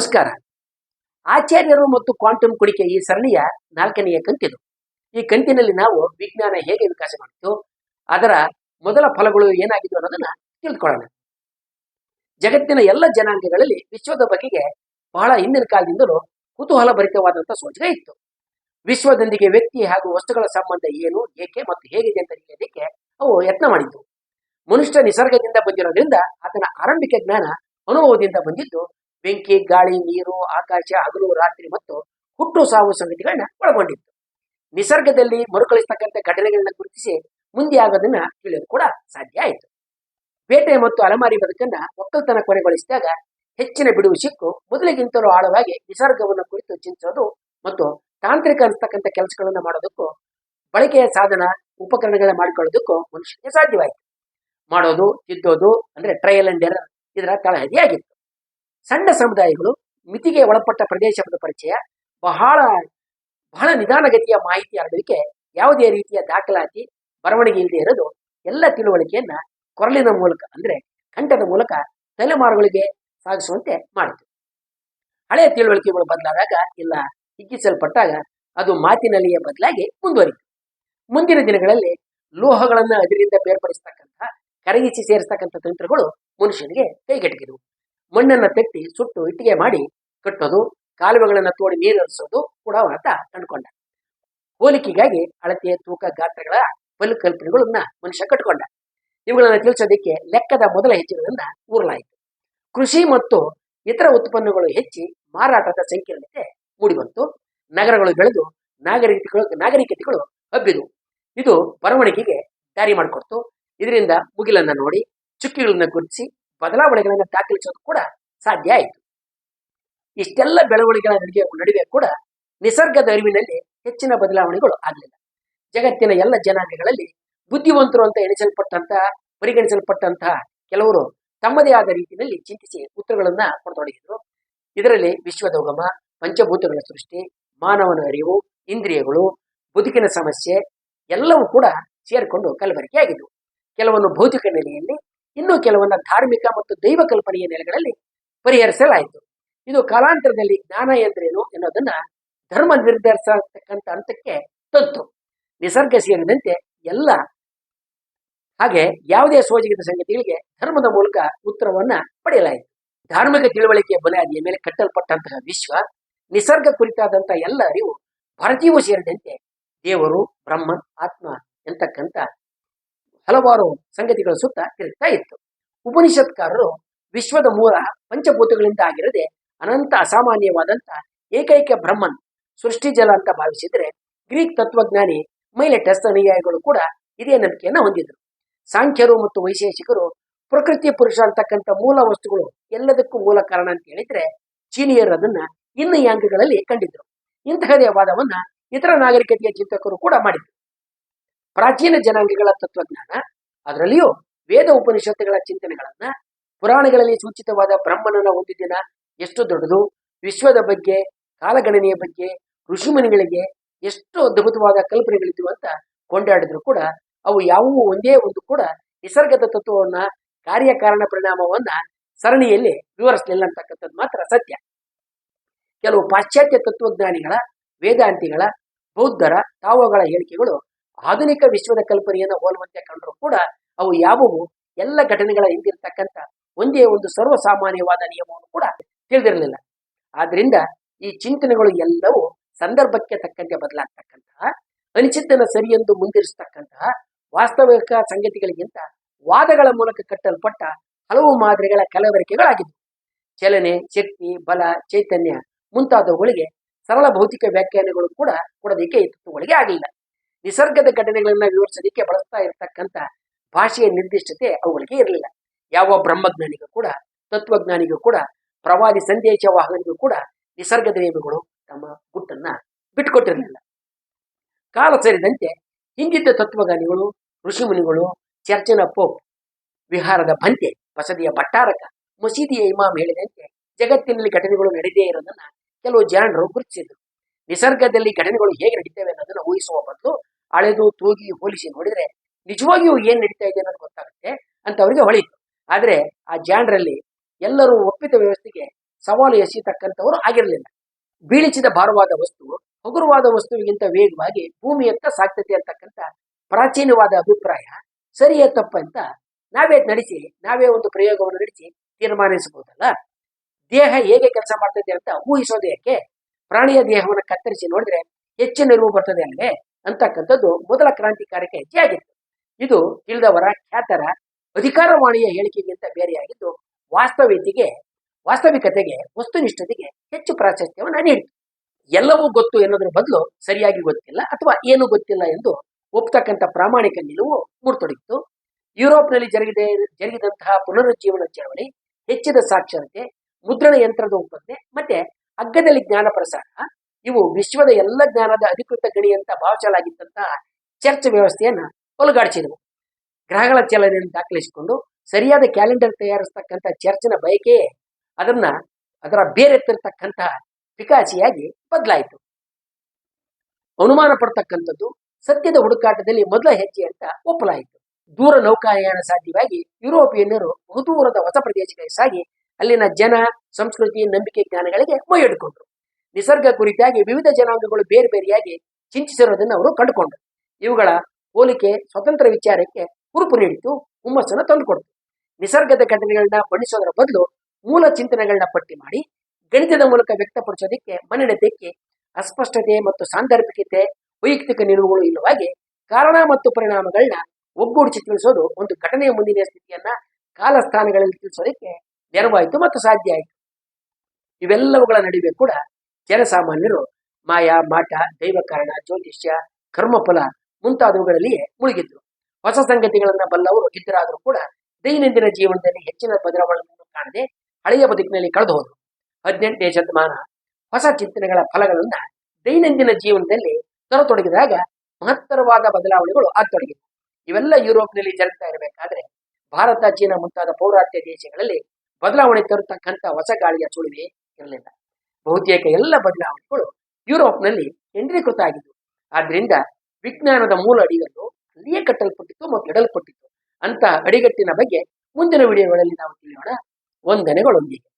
ನಮಸ್ಕಾರ. ಆಚಾರ್ಯರು ಮತ್ತು ಕ್ವಾಂಟಮ್ ಕುಡಿಕೆ ಈ ಸರಣಿಯ ನಾಲ್ಕನೆಯ ಕಂತಿದು. ಈ ಕಂತಿನಲ್ಲಿ ನಾವು ವಿಜ್ಞಾನ ಹೇಗೆ ವಿಕಾಸ ಮಾಡಿತು ಅದರ ಮೊದಲ ಫಲಗಳು ಏನಾಗಿದ್ದು ಅನ್ನೋದನ್ನ ತಿಳಿದುಕೊಳ್ಳೋಣ ಜಗತ್ತಿನ ಎಲ್ಲ ಜನಾಂಗಗಳಲ್ಲಿ ವಿಶ್ವದ ಬಗೆಗೆ ಬಹಳ ಹಿಂದಿನ ಕಾಲದಿಂದಲೂ ಕುತೂಹಲ ಭರಿತವಾದಂತಹ ಸೂಚನೆ ಇತ್ತು. ವಿಶ್ವದೊಂದಿಗೆ ವ್ಯಕ್ತಿ ಹಾಗೂ ವಸ್ತುಗಳ ಸಂಬಂಧ ಏನು, ಏಕೆ ಮತ್ತು ಹೇಗಿದೆ ಅಂತ ತಿಳಿಯೋದಕ್ಕೆ ಅವು ಯತ್ನ ಮಾಡಿದ್ದು ಮನುಷ್ಯ ನಿಸರ್ಗದಿಂದ ಬಂದಿರೋದ್ರಿಂದ ಆತನ ಆರಂಭಿಕ ಜ್ಞಾನ ಅನುಭವದಿಂದ ಬಂದಿದ್ದು ಬೆಂಕಿ, ಗಾಳಿ, ನೀರು, ಆಕಾಶ, ಹಗಲು, ರಾತ್ರಿ ಮತ್ತು ಹುಟ್ಟು ಸಾವು ಸಂಗತಿಗಳನ್ನ ಒಳಗೊಂಡಿತ್ತು. ನಿಸರ್ಗದಲ್ಲಿ ಮರುಕಳಿಸ್ತಕ್ಕಂಥ ಘಟನೆಗಳನ್ನ ಗುರುತಿಸಿ ಮುಂದೆ ಆಗೋದನ್ನ ತಿಳಿಯೋದು ಕೂಡ ಸಾಧ್ಯ ಆಯಿತು. ಬೇಟೆ ಮತ್ತು ಅಲಮಾರಿ ಬದುಕನ್ನ ಒಕ್ಕಲ್ತನ ಕೊನೆಗೊಳಿಸಿದಾಗ ಹೆಚ್ಚಿನ ಬಿಡುವು ಸಿಕ್ಕು. ಮೊದಲಿಗಿಂತಲೂ ಆಳವಾಗಿ ನಿಸರ್ಗವನ್ನು ಕುರಿತು ಚಿಂತಿಸೋದು ಮತ್ತು ತಾಂತ್ರಿಕ ಅನಿಸ್ತಕ್ಕಂಥ ಕೆಲಸಗಳನ್ನ ಮಾಡೋದಕ್ಕೂ, ಬಳಕೆಯ ಸಾಧನ, ಉಪಕರಣಗಳನ್ನ ಮಾಡಿಕೊಳ್ಳೋದಕ್ಕೂ ಮನುಷ್ಯನಿಗೆ ಸಾಧ್ಯವಾಯಿತು. ಮಾಡೋದು, ತಿದ್ದೋದು ಅಂದ್ರೆ ಟ್ರಯಲ್ ಅಂಡ್ ಎರರ್ ಇದರ ತಳಹದಿಯಾಗಿತ್ತು. ಸಣ್ಣ ಸಮುದಾಯಗಳು, ಮಿತಿಗೆ ಒಳಪಟ್ಟ ಪ್ರದೇಶದ ಪರಿಚಯ, ಬಹಳ ಬಹಳ ನಿಧಾನಗತಿಯ ಮಾಹಿತಿ ಹರಡುವಿಕೆ ಯಾವುದೇ ರೀತಿಯ ದಾಖಲಾತಿ, ಬರವಣಿಗೆ ಇಲ್ಲದೆ ಇರೋದು ಎಲ್ಲ ತಿಳುವಳಿಕೆಯನ್ನ ಕೊರಳಿನ ಮೂಲಕ ಅಂದ್ರೆ ಕಂಠದ ಮೂಲಕ ತಲೆಮಾರುಗಳಿಗೆ ಸಾಗಿಸುವಂತೆ ಮಾಡಿತು. ಹಳೆಯ ತಿಳುವಳಿಕೆಗಳು ಬದಲಾದಾಗ ಇಲ್ಲ, ಹಿಗ್ಗಿಸಲ್ಪಟ್ಟಾಗ ಅದು ಮಾತಿನಲ್ಲಿಯೇ ಬದಲಾಗಿ ಮುಂದುವರಿತು ಮುಂದಿನ ದಿನಗಳಲ್ಲಿ ಲೋಹಗಳನ್ನ ಅದರಿಂದ ಬೇರ್ಪಡಿಸ್ತಕ್ಕಂತಹ, ಕರಗಿಸಿ ಸೇರಿಸ್ತಕ್ಕಂಥ ತಂತ್ರಗಳು ಮನುಷ್ಯನಿಗೆ ಕೈಗೆಟಕಿದವು. ಮಣ್ಣನ್ನ ತಟ್ಟಿ ಸುಟ್ಟು ಇಟ್ಟಿಗೆ ಮಾಡಿ ಕಟ್ಟೋದು, ಕಾಲುವೆಗಳನ್ನ ತೋಡಿ ನೀರು ಹರಿಸೋದು ಕೂಡ ಆತ ಕಂಡುಕೊಂಡ ಹೋಲಿಕೆಗಾಗಿ ಅಳತೆ, ತೂಕ, ಗಾತ್ರಗಳ ಪರಿಕಲ್ಪನೆಗಳನ್ನ ಮನುಷ್ಯ ಕಟ್ಟಿಕೊಂಡ. ಇವುಗಳನ್ನ ತಿಳಿಸೋದಕ್ಕೆ ಲೆಕ್ಕದ ಮೊದಲ ಹೆಚ್ಚಿನದನ್ನ ಊರಲಾಯಿತು. ಕೃಷಿ ಮತ್ತು ಇತರ ಉತ್ಪನ್ನಗಳು ಹೆಚ್ಚಿ ಮಾರಾಟದ ಸಂಕೀರ್ಣತೆ ಮೂಡಿಬಂತು. ನಗರಗಳು ಬೆಳೆದು ನಾಗರಿಕತೆಗಳು ನಾಗರಿಕತೆಗಳು ಹಬ್ಬಿದವು. ಇದು ಬರವಣಿಗೆಗೆ ದಾರಿ ಮಾಡಿಕೊಡ್ತು. ಇದರಿಂದ ಮುಗಿಲನ್ನ ನೋಡಿ, ಚುಕ್ಕಿಗಳನ್ನ ಗುರುತಿಸಿ ಬದಲಾವಣೆಗಳನ್ನು ದಾಖಲಿಸೋದು ಕೂಡ ಸಾಧ್ಯ ಆಯಿತು. ಇಷ್ಟೆಲ್ಲ ಬೆಳವಣಿಗೆಗಳ ನಡುವೆ ನಡುವೆ ಕೂಡ ನಿಸರ್ಗದ ಅರಿವಿನಲ್ಲಿ ಹೆಚ್ಚಿನ ಬದಲಾವಣೆಗಳು ಆಗಲಿಲ್ಲ. ಜಗತ್ತಿನ ಎಲ್ಲ ಜನಾಂಗಗಳಲ್ಲಿ ಬುದ್ಧಿವಂತರು ಅಂತ ಎಣಿಸಲ್ಪಟ್ಟಂತಹ ಪರಿಗಣಿಸಲ್ಪಟ್ಟಂತಹ ಕೆಲವರು ತಮ್ಮದೇ ಆದ ರೀತಿಯಲ್ಲಿ ಚಿಂತಿಸಿ ಉತ್ತರಗಳನ್ನ ಕೊಡತೊಡಗಿದ್ರು. ಇದರಲ್ಲಿ ವಿಶ್ವದ ಉಗಮ, ಪಂಚಭೂತಗಳ ಸೃಷ್ಟಿ, ಮಾನವನ ಅರಿವು, ಇಂದ್ರಿಯಗಳು, ಬದುಕಿನ ಸಮಸ್ಯೆ ಎಲ್ಲವೂ ಕೂಡ ಸೇರಿಕೊಂಡು ಕಲಬೆರಕೆಯಾಗಿದ್ವು. ಕೆಲವನ್ನು ಭೌತಿಕ ನೆಲೆಯಲ್ಲಿ ಇನ್ನು ಕೆಲವನ್ನ ಧಾರ್ಮಿಕ ಮತ್ತು ದೈವ ಕಲ್ಪನೆಯ ನೆಲೆಗಳಲ್ಲಿ ಪರಿಹರಿಸಲಾಯಿತು. ಇದು ಕಾಲಾಂತರದಲ್ಲಿ ಜ್ಞಾನ ಎಂದ್ರೇನು ಎನ್ನುವುದನ್ನ ಧರ್ಮ ನಿರ್ಧರಿಸತಕ್ಕಂಥ ಹಂತಕ್ಕೆ ತಂತು. ನಿಸರ್ಗ ಸೇರಿದಂತೆ ಎಲ್ಲ ಹಾಗೆ ಯಾವುದೇ ಸೋಜಿಗಿದ ಸಂಗತಿಗಳಿಗೆ ಧರ್ಮದ ಮೂಲಕ ಉತ್ತರವನ್ನ ಪಡೆಯಲಾಯಿತು. ಧಾರ್ಮಿಕ ತಿಳುವಳಿಕೆಯ ಬಲಾದಿಯ ಮೇಲೆ ಕಟ್ಟಲ್ಪಟ್ಟಂತಹ ವಿಶ್ವ, ನಿಸರ್ಗ ಕುರಿತಾದಂತಹ ಎಲ್ಲ ಅರಿವು ಭಾರತೀಯವೂ ಸೇರಿದಂತೆ ದೇವರು, ಬ್ರಹ್ಮ, ಆತ್ಮ ಎಂತಕ್ಕಂಥ ಹಲವಾರು ಸಂಗತಿಗಳ ಸುತ್ತ ತಿರುಗ್ತಾ ಇತ್ತು. ಉಪನಿಷತ್ಕಾರರು ವಿಶ್ವದ ಮೂಲ ಪಂಚಭೂತಗಳಿಂದ ಆಗಿರದೆ ಅನಂತ ಅಸಾಮಾನ್ಯವಾದಂತ ಏಕೈಕ ಬ್ರಹ್ಮನ್ ಸೃಷ್ಟಿಜಲ ಅಂತ ಭಾವಿಸಿದ್ರೆ ಗ್ರೀಕ್ ತತ್ವಜ್ಞಾನಿ ಮೈಲೆಟಸ್ ಅನುಯಾಯಿಗಳು ಕೂಡ ಇದೇ ನಂಬಿಕೆಯನ್ನ ಹೊಂದಿದ್ರು. ಸಾಂಖ್ಯರು ಮತ್ತು ವೈಶೇಷಿಕರು ಪ್ರಕೃತಿ ಪುರುಷ ಅಂತಕ್ಕಂಥ ಮೂಲ ವಸ್ತುಗಳು ಎಲ್ಲದಕ್ಕೂ ಮೂಲ ಕಾರಣ ಅಂತ ಹೇಳಿದ್ರೆ ಚೀನಿಯರು ಅದನ್ನ ಇನ್ನು ಯಾಂಗಗಳಲ್ಲಿ ಕಂಡಿದ್ರು. ಇಂತಹದೇ ವಾದವನ್ನ ಇತರ ನಾಗರಿಕತೆಯ ಚಿಂತಕರು ಕೂಡ ಮಾಡಿದ್ರು. ಪ್ರಾಚೀನ ಜನಾಂಗಗಳ ತತ್ವಜ್ಞಾನ, ಅದರಲ್ಲಿಯೂ ವೇದ ಉಪನಿಷತ್ತುಗಳ ಚಿಂತನೆಗಳನ್ನ ಪುರಾಣಗಳಲ್ಲಿ ಸೂಚಿತವಾದ ಬ್ರಹ್ಮನನ್ನ ಹೊಂದಿದ್ದಿನ ಎಷ್ಟು ದೊಡ್ಡದು, ವಿಶ್ವದ ಬಗ್ಗೆ, ಕಾಲಗಣನೆಯ ಬಗ್ಗೆ, ಋಷಿಮುನಿಗಳಿಗೆ ಎಷ್ಟು ಅದ್ಭುತವಾದ ಕಲ್ಪನೆಗಳಿದ್ವು ಅಂತ ಕೊಂಡಾಡಿದ್ರು ಕೂಡ ಅವು ಯಾವುವು ಒಂದೇ ಒಂದು ಕೂಡ ನಿಸರ್ಗದ ತತ್ವವನ್ನ, ಕಾರ್ಯಕಾರಣ ಪರಿಣಾಮವನ್ನ ಸರಣಿಯಲ್ಲಿ ವಿವರಿಸಲಿಲ್ಲ ಅಂತಕ್ಕಂಥದ್ದು ಮಾತ್ರ ಸತ್ಯ. ಕೆಲವು ಪಾಶ್ಚಾತ್ಯ ತತ್ವಜ್ಞಾನಿಗಳ, ವೇದಾಂತಿಗಳ, ಬೌದ್ಧರ, ತಾವುಗಳ ಹೇಳಿಕೆಗಳು ಆಧುನಿಕ ವಿಶ್ವದ ಕಲ್ಪನೆಯನ್ನು ಹೋಲುವಂತೆ ಕಂಡರೂ ಕೂಡ ಅವು ಯಾವುವು? ಎಲ್ಲ ಘಟನೆಗಳ ಹಿಂದಿರ್ತಕ್ಕಂಥ ಒಂದೇ ಒಂದು ಸರ್ವಸಾಮಾನ್ಯವಾದ ನಿಯಮವನ್ನು ಕೂಡ ತಿಳಿದಿರಲಿಲ್ಲ. ಆದ್ರಿಂದ ಈ ಚಿಂತನೆಗಳು ಎಲ್ಲವೂ ಸಂದರ್ಭಕ್ಕೆ ತಕ್ಕಂತೆ ಬದಲಾಗ್ತಕ್ಕಂತಹ ಅನಿಶ್ಚಿತನ ಸರಿಯೆಂದು ಮುಂದಿರಿಸತಕ್ಕಂತಹ, ವಾಸ್ತವಿಕ ಸಂಗತಿಗಳಿಗಿಂತ ವಾದಗಳ ಮೂಲಕ ಕಟ್ಟಲ್ಪಟ್ಟ ಹಲವು ಮಾದರಿಗಳ ಕಲಬೆರಕೆಗಳಾಗಿದ್ದವು ಚಲನೆ, ಶಕ್ತಿ, ಬಲ, ಚೈತನ್ಯ ಮುಂತಾದವುಗಳಿಗೆ ಸರಳ ಭೌತಿಕ ವ್ಯಾಖ್ಯಾನಗಳು ಕೂಡ ಕೊಡೋದಕ್ಕೆ ತತ್ವಗಳಿಗೆ ಆಗಲಿಲ್ಲ ನಿಸರ್ಗದ ಘಟನೆಗಳನ್ನ ವಿವರಿಸಲಿಕ್ಕೆ ಬಳಸ್ತಾ ಇರತಕ್ಕಂಥ ಭಾಷೆಯ ನಿರ್ದಿಷ್ಟತೆ ಅವುಗಳಿಗೆ ಇರಲಿಲ್ಲ. ಯಾವ ಬ್ರಹ್ಮಜ್ಞಾನಿಗೂ ಕೂಡ, ತತ್ವಜ್ಞಾನಿಗೂ ಕೂಡ, ಪ್ರವಾದಿ ಸಂದೇಶವಾಹನಿಗೂ ಕೂಡ ನಿಸರ್ಗದ ನಿಯಮಗಳು ತಮ್ಮ ಗುಟ್ಟನ್ನ ಬಿಟ್ಟುಕೊಟ್ಟಿರಲಿಲ್ಲ. ಕಾಲ ಸೇರಿದಂತೆ ಹಿಂದಿದ್ದ ತತ್ವಜ್ಞಾನಿಗಳು ಋಷಿಮುನಿಗಳು ಚರ್ಚನ ಪೋಪ್, ವಿಹಾರದ ಭಂತೆ ಬಸದಿಯ ಭಟ್ಟಾರಕ, ಮಸೀದಿಯ ಇಮಾಮ್ ಹೇಳಿದಂತೆ ಜಗತ್ತಿನಲ್ಲಿ ಘಟನೆಗಳು ನಡೆದೇ ಇರೋದನ್ನ ಕೆಲವು ಜನರು ಗುರುತಿಸಿದ್ರು. ನಿಸರ್ಗದಲ್ಲಿ ಘಟನೆಗಳು ಹೇಗೆ ನಡೀತವೆ ಅನ್ನೋದನ್ನ ಊಹಿಸುವ ಬದಲು ಅಳೆದು, ತೂಗಿ, ಹೋಲಿಸಿ ನೋಡಿದ್ರೆ ನಿಜವಾಗಿಯೂ ಏನ್ ನಡೀತಾ ಇದೆ ಅನ್ನೋದು ಗೊತ್ತಾಗುತ್ತೆ ಅಂತ ಅವರಿಗೆ ಹೊಳಿತು. ಆದ್ರೆ ಆ ಜಾಣರಲ್ಲಿ ಎಲ್ಲರೂ ಒಪ್ಪಿತ ವ್ಯವಸ್ಥೆಗೆ ಸವಾಲು ಎಸೆಯತಕ್ಕಂಥವರು ಆಗಿರಲಿಲ್ಲ. ಬೀಳಿಸಿದ ಭಾರವಾದ ವಸ್ತು, ಹಗುರವಾದ ವಸ್ತುವಿಗಿಂತ ವೇಗವಾಗಿ ಭೂಮಿಯತ್ತ ಸಾಕ್ತತೆ ಅಂತಕ್ಕಂಥ ಪ್ರಾಚೀನವಾದ ಅಭಿಪ್ರಾಯ ಸರಿಯೇ ತಪ್ಪ ಅಂತ ನಾವೇ ನಡೆಸಿ, ನಾವೇ ಒಂದು ಪ್ರಯೋಗವನ್ನು ನಡೆಸಿ ತೀರ್ಮಾನಿಸಬಹುದಲ್ಲ? ದೇಹ ಹೇಗೆ ಕೆಲಸ ಮಾಡ್ತದೆ ಅಂತ ಊಹಿಸೋದು ಪ್ರಾಣಿಯ ದೇಹವನ್ನು ಕತ್ತರಿಸಿ ನೋಡಿದ್ರೆ ಹೆಚ್ಚು ನೆರವು ಬರ್ತದೆ ಅಲ್ಲವೇ ಅಂತಕ್ಕಂಥದ್ದು ಮೊದಲ ಕ್ರಾಂತಿಕಾರಕ ಹೆಜ್ಜೆ ಆಗಿತ್ತು ಇದು ತಿಳಿದವರ ಖ್ಯಾತರ ಅಧಿಕಾರವಾಣಿಯ ಹೇಳಿಕೆಗಿಂತ ಬೇರೆಯಾಗಿದ್ದು ವಾಸ್ತವಿಕತೆಗೆ ವಾಸ್ತವಿಕತೆಗೆ, ವಸ್ತುನಿಷ್ಠತೆಗೆ ಹೆಚ್ಚು ಪ್ರಾಶಸ್ತ್ಯವನ್ನು ನೀಡಿತು ಎಲ್ಲವೂ ಗೊತ್ತು ಎನ್ನುವುದರ ಬದಲು ಸರಿಯಾಗಿ ಗೊತ್ತಿಲ್ಲ ಅಥವಾ ಏನು ಗೊತ್ತಿಲ್ಲ ಎಂದು ಒಪ್ತಕ್ಕಂಥ ಪ್ರಾಮಾಣಿಕ ನಿಲುವು ಮೂಡತೊಡಿತು ಯುರೋಪ್ನಲ್ಲಿ ಜರುಗಿದೆ, ಜರುಗಿದಂತಹ ಪುನರುಜ್ಜೀವನ ಚಳವಳಿ, ಹೆಚ್ಚಿದ ಸಾಕ್ಷರತೆ, ಮುದ್ರಣ ಯಂತ್ರದ ಉತ್ಪತ್ತಿ ಮತ್ತೆ ಅಗ್ಗದಲ್ಲಿ ಜ್ಞಾನ ಪ್ರಸಾರ ಇವು ವಿಶ್ವದ ಎಲ್ಲ ಜ್ಞಾನದ ಅಧಿಕೃತ ಗಣಿ ಅಂತ ಭಾವಿಸಲಾಗಿದ್ದಂತಹ ಚರ್ಚ್ ವ್ಯವಸ್ಥೆಯನ್ನು ಒಲಗಾಡಿಸಿದವು ಗ್ರಹಗಳ ಚಲನೆಯನ್ನು ದಾಖಲಿಸಿಕೊಂಡು ಸರಿಯಾದ ಕ್ಯಾಲೆಂಡರ್ ತಯಾರಿಸ್ತಕ್ಕಂಥ ಚರ್ಚಿನ ಬಯಕೆಯೇ ಅದನ್ನ ಅದರ ಬೇರೆತ್ತಿರ್ತಕ್ಕಂತಹ ಪಿಕಾಸಿಯಾಗಿ ಬದಲಾಯಿತು. ಅನುಮಾನ ಪಡ್ತಕ್ಕಂಥದ್ದು ಸತ್ಯದ ಹುಡುಕಾಟದಲ್ಲಿ ಮೊದಲ ಹೆಜ್ಜೆ ಅಂತ ಒಪ್ಪಲಾಯಿತು. ದೂರ ನೌಕಾಯಾನ ಸಾಧ್ಯವಾಗಿ ಯುರೋಪಿಯನ್ನರು ಬಹುದೂರದ ಹೊಸ ಪ್ರದೇಶಗಳಿಗೆ ಸಾಗಿ ಅಲ್ಲಿನ ಜನ, ಸಂಸ್ಕೃತಿ, ನಂಬಿಕೆ, ಜ್ಞಾನಗಳಿಗೆ ಮೊಯ್ಯಡ್ಕೊಂಡ್ರು ನಿಸರ್ಗ ಕುರಿತಾಗಿ ವಿವಿಧ ಜನಾಂಗಗಳು ಬೇರೆ ಬೇರೆಯಾಗಿ ಚಿಂತಿಸಿರೋದನ್ನು ಅವರು ಕಂಡುಕೊಂಡರು. ಇವುಗಳ ಹೋಲಿಕೆ ಸ್ವತಂತ್ರ ವಿಚಾರಕ್ಕೆ ಹುರುಪು ನೀಡಿತು, ಹುಮ್ಮಸ್ಸನ್ನು ತಂದುಕೊಡ್ತು. ನಿಸರ್ಗದ ಘಟನೆಗಳನ್ನ ಬಣ್ಣಿಸೋದರ ಬದಲು ಮೂಲ ಚಿಂತನೆಗಳನ್ನ ಪಟ್ಟಿ ಮಾಡಿ ಗಣಿತದ ಮೂಲಕ ವ್ಯಕ್ತಪಡಿಸೋದಕ್ಕೆ ಮನ್ನಣೆ ತೆಕ್ಕಿ ಅಸ್ಪಷ್ಟತೆ ಮತ್ತು ಸಾಂದರ್ಭಿಕತೆ, ವೈಯಕ್ತಿಕ ನಿಲುವುಗಳು ಇಲ್ಲವಾಗಿ ಕಾರಣ ಮತ್ತು ಪರಿಣಾಮಗಳನ್ನ ಒಗ್ಗೂಡಿಸಿ ತಿಳಿಸೋದು ಒಂದು ಘಟನೆಯ ಮುಂದಿನ ಸ್ಥಿತಿಯನ್ನ ಕಾಲಸ್ಥಾನಗಳಲ್ಲಿ ತಿಳಿಸೋದಕ್ಕೆ ನೆರವಾಯಿತು ಮತ್ತು ಸಾಧ್ಯ ಆಯಿತು. ಇವೆಲ್ಲವುಗಳ ನಡುವೆ ಕೂಡ ಜನಸಾಮಾನ್ಯರು ಮಾಯಾ, ಮಾಟ ದೈವ ಕಾರಣ ಜ್ಯೋತಿಷ್ಯ, ಕರ್ಮಫಲ ಮುಂತಾದವುಗಳಲ್ಲಿಯೇ ಮುಳುಗಿದ್ರು. ಹೊಸ ಸಂಗತಿಗಳನ್ನ ಬಲ್ಲವರು ಇದ್ದರಾದರೂ ಕೂಡ ದೈನಂದಿನ ಜೀವನದಲ್ಲಿ ಹೆಚ್ಚಿನ ಬದಲಾವಣೆಗಳನ್ನು ಕಾಣದೆ ಹಳೆಯ ಬದುಕಿನಲ್ಲಿ ಕಳೆದು ಹೋದರು ಹದಿನೆಂಟನೇ ಶತಮಾನ ಹೊಸ ಚಿಂತನೆಗಳ ಫಲಗಳನ್ನ ದೈನಂದಿನ ಜೀವನದಲ್ಲಿ ತರತೊಡಗಿದಾಗ ಮಹತ್ತರವಾದ ಬದಲಾವಣೆಗಳು ಆಗತೊಡಗಿವೆ ಇವೆಲ್ಲ ಯುರೋಪ್ನಲ್ಲಿ ಜರುಗ್ತಾ ಇರಬೇಕಾದ್ರೆ ಭಾರತ, ಚೀನಾ ಮುಂತಾದ ಪೌರಾತ್ಯ ದೇಶಗಳಲ್ಲಿ ಬದಲಾವಣೆ ತರತಕ್ಕಂಥ ಹೊಸ ಗಾಳಿಯ ಸುಳಿವೆ ಇರಲಿಲ್ಲ. ಬಹುತೇಕ ಎಲ್ಲ ಬದಲಾವಣೆಗಳು ಯುರೋಪ್ನಲ್ಲಿ ಕೇಂದ್ರೀಕೃತ ಆಗಿದ್ದವು ಆದ್ರಿಂದ ವಿಜ್ಞಾನದ ಮೂಲ ಅಡಿಗಲ್ಲು ಅಲ್ಲಿಯೇ ಕಟ್ಟಲ್ಪಟ್ಟಿತ್ತು ಮತ್ತು ಇಡಲ್ಪಟ್ಟಿತ್ತು ಅಂತ ಅಡಿಗಟ್ಟಿನ ಬಗ್ಗೆ ಮುಂದಿನ ವಿಡಿಯೋಗಳಲ್ಲಿ ನಾವು ತಿಳಿಯೋಣ. ವಂದನೆಗಳೊಂದಿಗೆ.